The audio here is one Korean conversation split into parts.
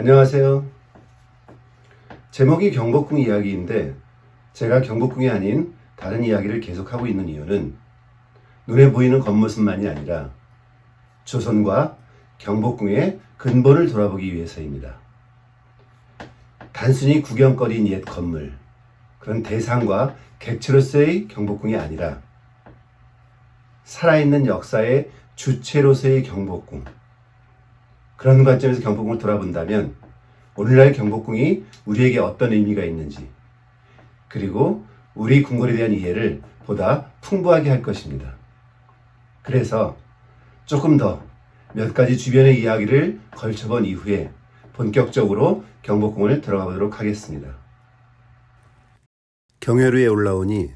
안녕하세요. 제목이 경복궁 이야기인데 제가 경복궁이 아닌 다른 이야기를 계속하고 있는 이유는 눈에 보이는 겉모습만이 아니라 조선과 경복궁의 근본을 돌아보기 위해서입니다. 단순히 구경거리인 옛 건물, 그런 대상과 객체로서의 경복궁이 아니라 살아있는 역사의 주체로서의 경복궁, 그런 관점에서 경복궁을 돌아본다면 오늘날 경복궁이 우리에게 어떤 의미가 있는지 그리고 우리 궁궐에 대한 이해를 보다 풍부하게 할 것입니다. 그래서 조금 더 몇 가지 주변의 이야기를 걸쳐본 이후에 본격적으로 경복궁을 들어가 보도록 하겠습니다. 경회루에 올라오니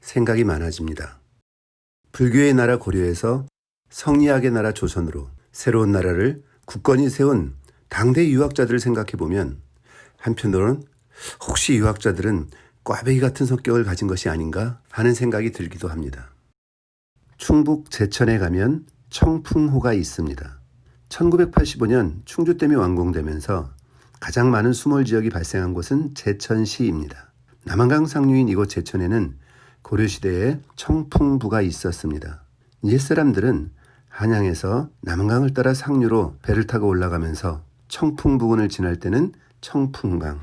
생각이 많아집니다. 불교의 나라 고려에서 성리학의 나라 조선으로 새로운 나라를 굳건히 세운 당대 유학자들을 생각해 보면 한편으로는 혹시 유학자들은 꽈배기 같은 성격을 가진 것이 아닌가 하는 생각이 들기도 합니다. 충북 제천에 가면 청풍호가 있습니다. 1985년 충주댐이 완공되면서 가장 많은 수몰 지역이 발생한 곳은 제천시입니다. 남한강 상류인 이곳 제천에는 고려시대에 청풍부가 있었습니다. 옛 사람들은 한양에서 남한강을 따라 상류로 배를 타고 올라가면서 청풍 부근을 지날 때는 청풍강,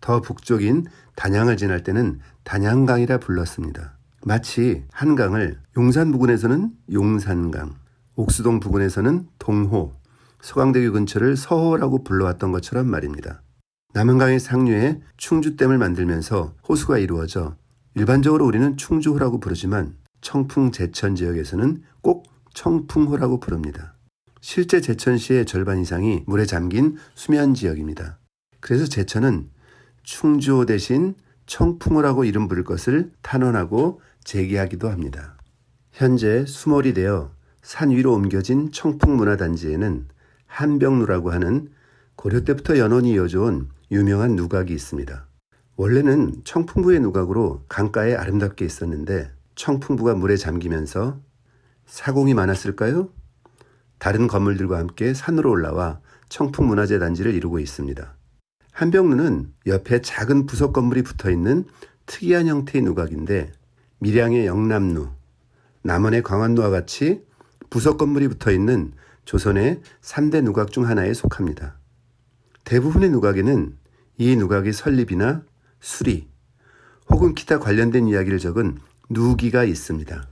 더 북쪽인 단양을 지날 때는 단양강이라 불렀습니다. 마치 한강을 용산 부근에서는 용산강, 옥수동 부근에서는 동호, 서강대교 근처를 서호라고 불러왔던 것처럼 말입니다. 남한강의 상류에 충주댐을 만들면서 호수가 이루어져 일반적으로 우리는 충주호라고 부르지만 청풍 제천 지역에서는 꼭 청풍호라고 부릅니다. 실제 제천시의 절반 이상이 물에 잠긴 수면 지역입니다. 그래서 제천은 충주호 대신 청풍호라고 이름 부를 것을 탄원하고 제기하기도 합니다. 현재 수몰이 되어 산 위로 옮겨진 청풍문화단지에는 한병루라고 하는 고려 때부터 연원이 이어져온 유명한 누각이 있습니다. 원래는 청풍부의 누각으로 강가에 아름답게 있었는데 청풍부가 물에 잠기면서 사공이 많았을까요? 다른 건물들과 함께 산으로 올라와 청풍문화재 단지를 이루고 있습니다. 한병루는 옆에 작은 부속 건물이 붙어 있는 특이한 형태의 누각인데 밀양의 영남루, 남원의 광안루와 같이 부속 건물이 붙어 있는 조선의 3대 누각 중 하나에 속합니다. 대부분의 누각에는 이 누각의 설립이나 수리 혹은 기타 관련된 이야기를 적은 누기가 있습니다.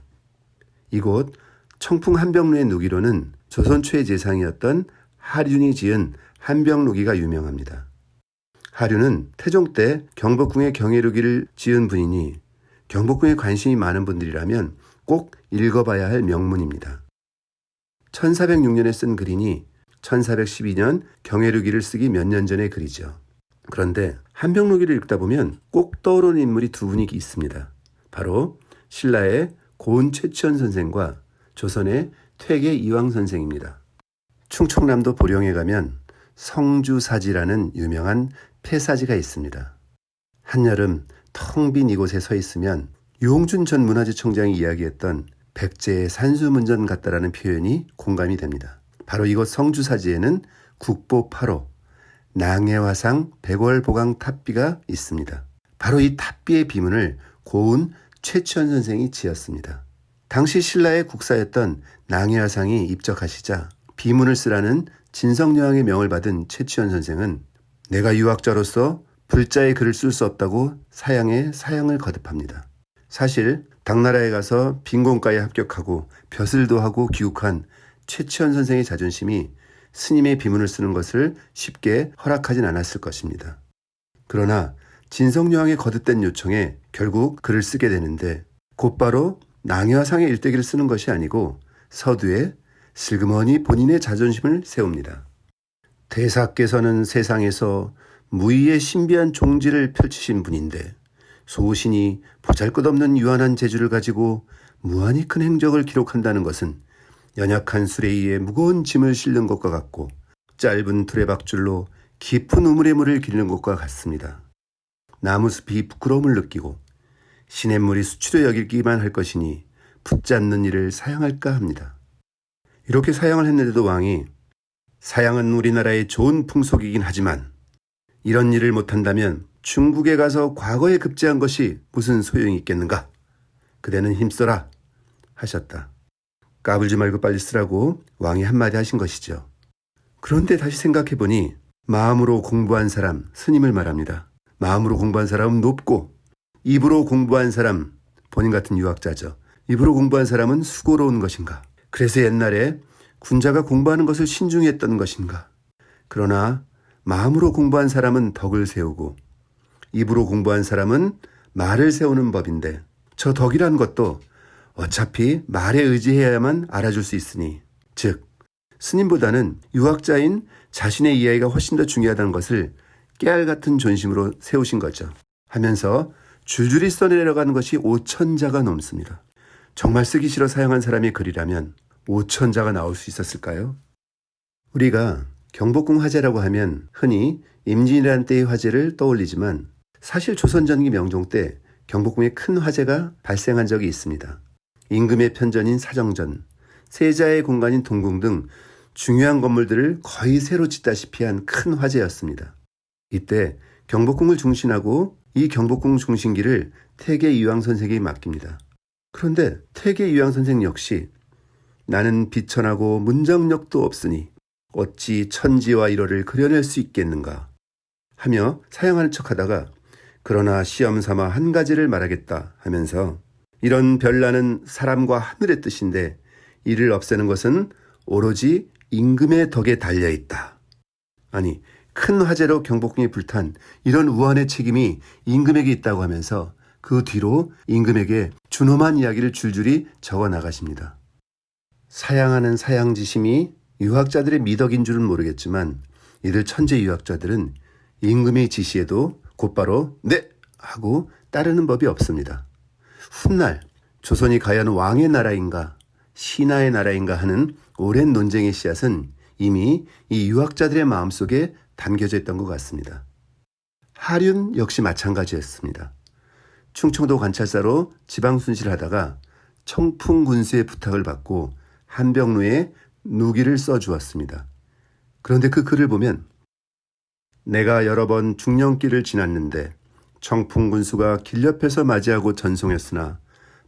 이곳 청풍 한병루의 누기로는 조선 최재상이었던 하륜이 지은 한병루기가 유명합니다. 하륜은 태종 때 경복궁의 경애루기를 지은 분이니 경복궁에 관심이 많은 분들이라면 꼭 읽어봐야 할 명문입니다. 1406년에 쓴 글이니 1412년 경애루기를 쓰기 몇 년 전의 글이죠. 그런데 한병루기를 읽다 보면 꼭 떠오르는 인물이 두 분이 있습니다. 바로 신라의 고은 최치원 선생과 조선의 퇴계 이왕 선생입니다. 충청남도 보령에 가면 성주사지라는 유명한 폐사지가 있습니다. 한여름 텅 빈 이곳에 서 있으면 유홍준 전 문화재청장이 이야기했던 백제의 산수문전 같다라는 표현이 공감이 됩니다. 바로 이곳 성주사지에는 국보 8호 낭해화상 백월보강 탑비가 있습니다. 바로 이 탑비의 비문을 고운 최치원 선생이 지었습니다. 당시 신라의 국사였던 낭해화상이 입적하시자 비문을 쓰라는 진성여왕의 명을 받은 최치원 선생은 내가 유학자로서 불자의 글을 쓸 수 없다고 사양에 사양을 거듭합니다. 사실 당나라에 가서 빈곤과에 합격하고 벼슬도 하고 귀국한 최치원 선생의 자존심이 스님의 비문을 쓰는 것을 쉽게 허락하진 않았을 것입니다. 그러나 진성여왕의 거듭된 요청에 결국 글을 쓰게 되는데 곧바로 낭여상의 일대기를 쓰는 것이 아니고 서두에 슬그머니 본인의 자존심을 세웁니다. 대사께서는 세상에서 무의의 신비한 종지를 펼치신 분인데 소신이 보잘것없는 유한한 재주를 가지고 무한히 큰 행적을 기록한다는 것은 연약한 수레이에 무거운 짐을 실는 것과 같고 짧은 두레박줄로 깊은 우물의 물을 기르는 것과 같습니다. 나무숲이 부끄러움을 느끼고 시냇물이 수치로 여기기만 할 것이니 붙잡는 일을 사양할까 합니다. 이렇게 사양을 했는데도 왕이 사양은 우리나라의 좋은 풍속이긴 하지만 이런 일을 못한다면 중국에 가서 과거에 급제한 것이 무슨 소용이 있겠는가? 그대는 힘써라 하셨다. 까불지 말고 빨리 쓰라고 왕이 한마디 하신 것이죠. 그런데 다시 생각해보니 마음으로 공부한 사람 스님을 말합니다. 마음으로 공부한 사람은 높고 입으로 공부한 사람 본인 같은 유학자죠. 입으로 공부한 사람은 수고로운 것인가? 그래서 옛날에 군자가 공부하는 것을 신중히 했던 것인가? 그러나 마음으로 공부한 사람은 덕을 세우고 입으로 공부한 사람은 말을 세우는 법인데 저 덕이란 것도 어차피 말에 의지해야만 알아줄 수 있으니 즉 스님보다는 유학자인 자신의 이야기가 훨씬 더 중요하다는 것을 깨알 같은 존심으로 세우신 거죠. 하면서 줄줄이 써내려가는 것이 5천자가 넘습니다. 정말 쓰기 싫어 사용한 사람의 글이라면 5천자가 나올 수 있었을까요? 우리가 경복궁 화재라고 하면 흔히 임진이라는 때의 화재를 떠올리지만 사실 조선 전기 명종 때 경복궁에 큰 화재가 발생한 적이 있습니다. 임금의 편전인 사정전, 세자의 공간인 동궁 등 중요한 건물들을 거의 새로 짓다시피 한 큰 화재였습니다. 이때 경복궁을 중심하고 이 경복궁 중심기를 태계 이황 선생에게 맡깁니다. 그런데 태계 이황 선생 역시 나는 비천하고 문정력도 없으니 어찌 천지와 일어를 그려낼 수 있겠는가 하며 사양하는 척하다가 그러나 시험 삼아 한 가지를 말하겠다 하면서 이런 별나는 사람과 하늘의 뜻인데 이를 없애는 것은 오로지 임금의 덕에 달려 있다. 아니 큰 화재로 경복궁이 불탄 이런 우한의 책임이 임금에게 있다고 하면서 그 뒤로 임금에게 준엄한 이야기를 줄줄이 적어 나가십니다. 사양하는 사양지심이 유학자들의 미덕인 줄은 모르겠지만 이들 천재 유학자들은 임금의 지시에도 곧바로 네 하고 따르는 법이 없습니다. 훗날 조선이 과연 왕의 나라인가 신하의 나라인가 하는 오랜 논쟁의 씨앗은 이미 이 유학자들의 마음속에 담겨져 있던 것 같습니다. 하륜 역시 마찬가지였습니다. 충청도 관찰사로 지방 순실을 하다가 청풍 군수의 부탁을 받고 한병로에 누기를 써주었습니다. 그런데 그 글을 보면 내가 여러 번 중령길을 지났는데 청풍 군수가 길 옆에서 맞이하고 전송했으나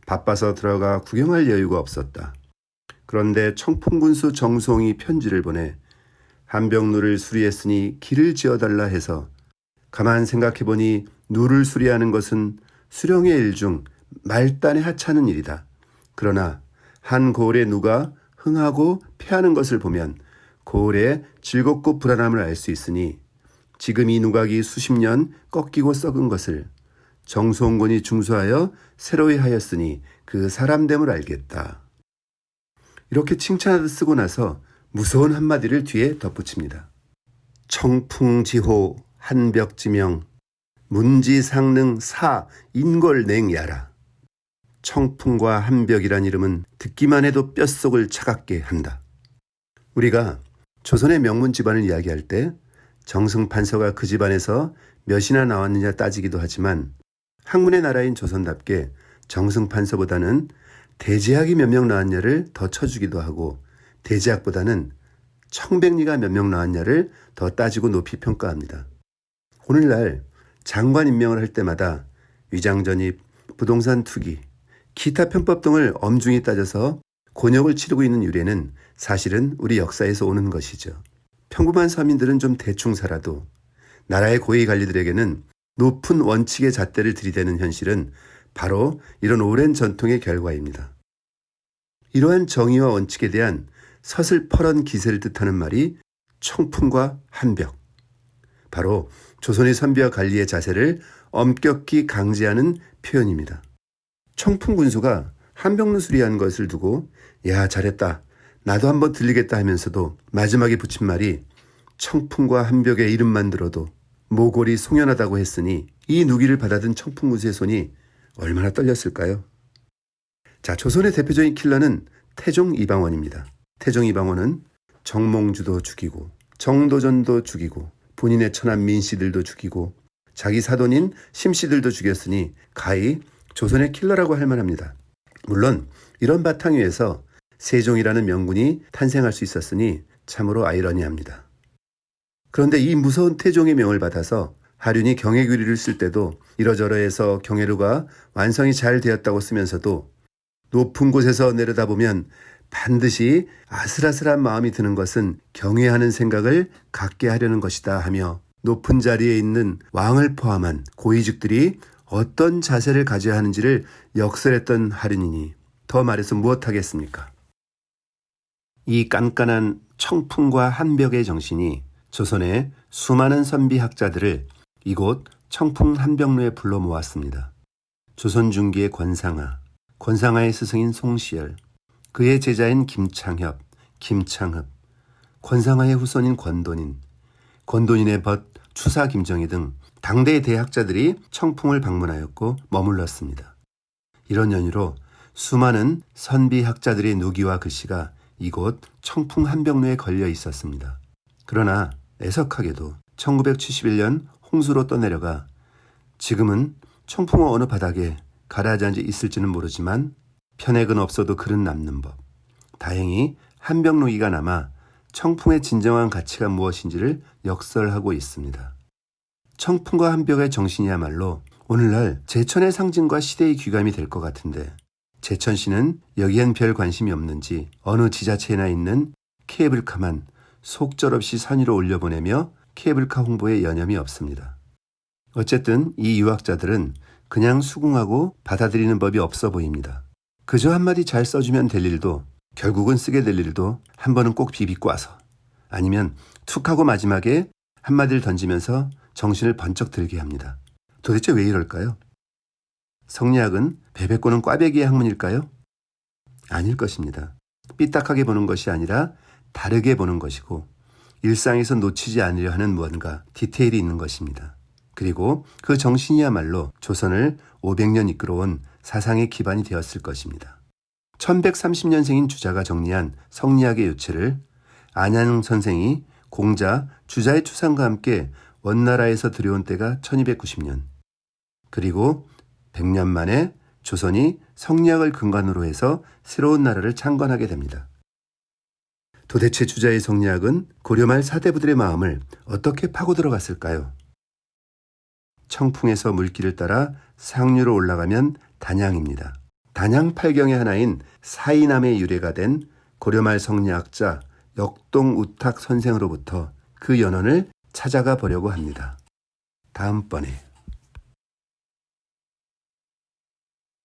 바빠서 들어가 구경할 여유가 없었다. 그런데 청풍 군수 정송이 편지를 보내 한병루를 수리했으니 길을 지어달라 해서 가만 생각해보니 누를 수리하는 것은 수령의 일 중 말단에 하찮은 일이다. 그러나 한 고을에 누가 흥하고 패하는 것을 보면 고을에 즐겁고 불안함을 알 수 있으니 지금 이 누각이 수십 년 꺾이고 썩은 것을 정송군이 중수하여 새로이 하였으니 그 사람됨을 알겠다. 이렇게 칭찬하듯 쓰고 나서 무서운 한마디를 뒤에 덧붙입니다. 청풍지호 한벽지명 문지상능 사 인걸냉야라. 청풍과 한벽이란 이름은 듣기만 해도 뼛속을 차갑게 한다. 우리가 조선의 명문 집안을 이야기할 때 정승 판서가 그 집안에서 몇이나 나왔느냐 따지기도 하지만 학문의 나라인 조선답게 정승 판서보다는 대제학이 몇 명 나왔냐를 더 쳐주기도 하고 대제학보다는 청백리가 몇 명 나왔냐를 더 따지고 높이 평가합니다. 오늘날 장관 임명을 할 때마다 위장 전입, 부동산 투기, 기타 편법 등을 엄중히 따져서 곤욕을 치르고 있는 유래는 사실은 우리 역사에서 오는 것이죠. 평범한 서민들은 좀 대충 살아도 나라의 고위 관리들에게는 높은 원칙의 잣대를 들이대는 현실은 바로 이런 오랜 전통의 결과입니다. 이러한 정의와 원칙에 대한 서슬퍼런 기세를 뜻하는 말이 청풍과 한벽. 바로 조선의 선비와 관리의 자세를 엄격히 강제하는 표현입니다. 청풍 군수가 한병루 수리한 것을 두고 야 잘했다 나도 한번 들리겠다 하면서도 마지막에 붙인 말이 청풍과 한벽의 이름만 들어도 모골이 송연하다고 했으니 이 누기를 받아든 청풍 군수의 손이 얼마나 떨렸을까요? 자, 조선의 대표적인 킬러는 태종 이방원입니다. 태종 이방원은 정몽주도 죽이고 정도전도 죽이고 본인의 천한 민씨들도 죽이고 자기 사돈인 심씨들도 죽였으니 가히 조선의 킬러라고 할 만합니다. 물론 이런 바탕 위에서 세종이라는 명군이 탄생할 수 있었으니 참으로 아이러니합니다. 그런데 이 무서운 태종의 명을 받아서 하륜이 경혜규리를 쓸 때도 이러저러해서 경혜루가 완성이 잘 되었다고 쓰면서도 높은 곳에서 내려다보면 반드시 아슬아슬한 마음이 드는 것은 경외하는 생각을 갖게 하려는 것이다 하며 높은 자리에 있는 왕을 포함한 고위직들이 어떤 자세를 가져야 하는지를 역설했던 하륜이니 더 말해서 무엇하겠습니까? 이 깐깐한 청풍과 한벽의 정신이 조선의 수많은 선비학자들을 이곳 청풍 한벽로에 불러 모았습니다. 조선 중기의 권상하, 권상하의 스승인 송시열, 그의 제자인 김창협, 김창흡, 권상하의 후손인 권돈인, 권돈인의 벗 추사 김정희 등 당대의 대학자들이 청풍을 방문하였고 머물렀습니다. 이런 연유로 수많은 선비 학자들의 누기와 글씨가 이곳 청풍 한벽로에 걸려 있었습니다. 그러나 애석하게도 1971년 홍수로 떠내려가 지금은 청풍호 어느 바닥에 가라앉아 있을지는 모르지만 편액은 없어도 글은 남는 법. 다행히 한벽로기가 남아 청풍의 진정한 가치가 무엇인지를 역설하고 있습니다. 청풍과 한벽의 정신이야말로 오늘날 제천의 상징과 시대의 귀감이 될 것 같은데 제천시는 여기엔 별 관심이 없는지 어느 지자체나 있는 케이블카만 속절없이 산 위로 올려보내며 케이블카 홍보에 여념이 없습니다. 어쨌든 이 유학자들은 그냥 수긍하고 받아들이는 법이 없어 보입니다. 그저 한마디 잘 써주면 될 일도 결국은 쓰게 될 일도 한 번은 꼭 비비고 와서 아니면 툭 하고 마지막에 한마디를 던지면서 정신을 번쩍 들게 합니다. 도대체 왜 이럴까요? 성리학은 베베꼬는 꽈배기의 학문일까요? 아닐 것입니다. 삐딱하게 보는 것이 아니라 다르게 보는 것이고 일상에서 놓치지 않으려 하는 무언가 디테일이 있는 것입니다. 그리고 그 정신이야말로 조선을 500년 이끌어온 사상의 기반이 되었을 것입니다. 1130년생인 주자가 정리한 성리학의 요체를 안양 선생이 공자, 주자의 추상과 함께 원나라에서 들여온 때가 1290년. 그리고 100년 만에 조선이 성리학을 근간으로 해서 새로운 나라를 창건하게 됩니다. 도대체 주자의 성리학은 고려 말 사대부들의 마음을 어떻게 파고 들어갔을까요? 청풍에서 물길을 따라 상류로 올라가면 단양입니다. 단양 팔경의 하나인 사이남의 유래가 된 고려말 성리학자 역동 우탁 선생으로부터 그 연원을 찾아가 보려고 합니다. 다음번에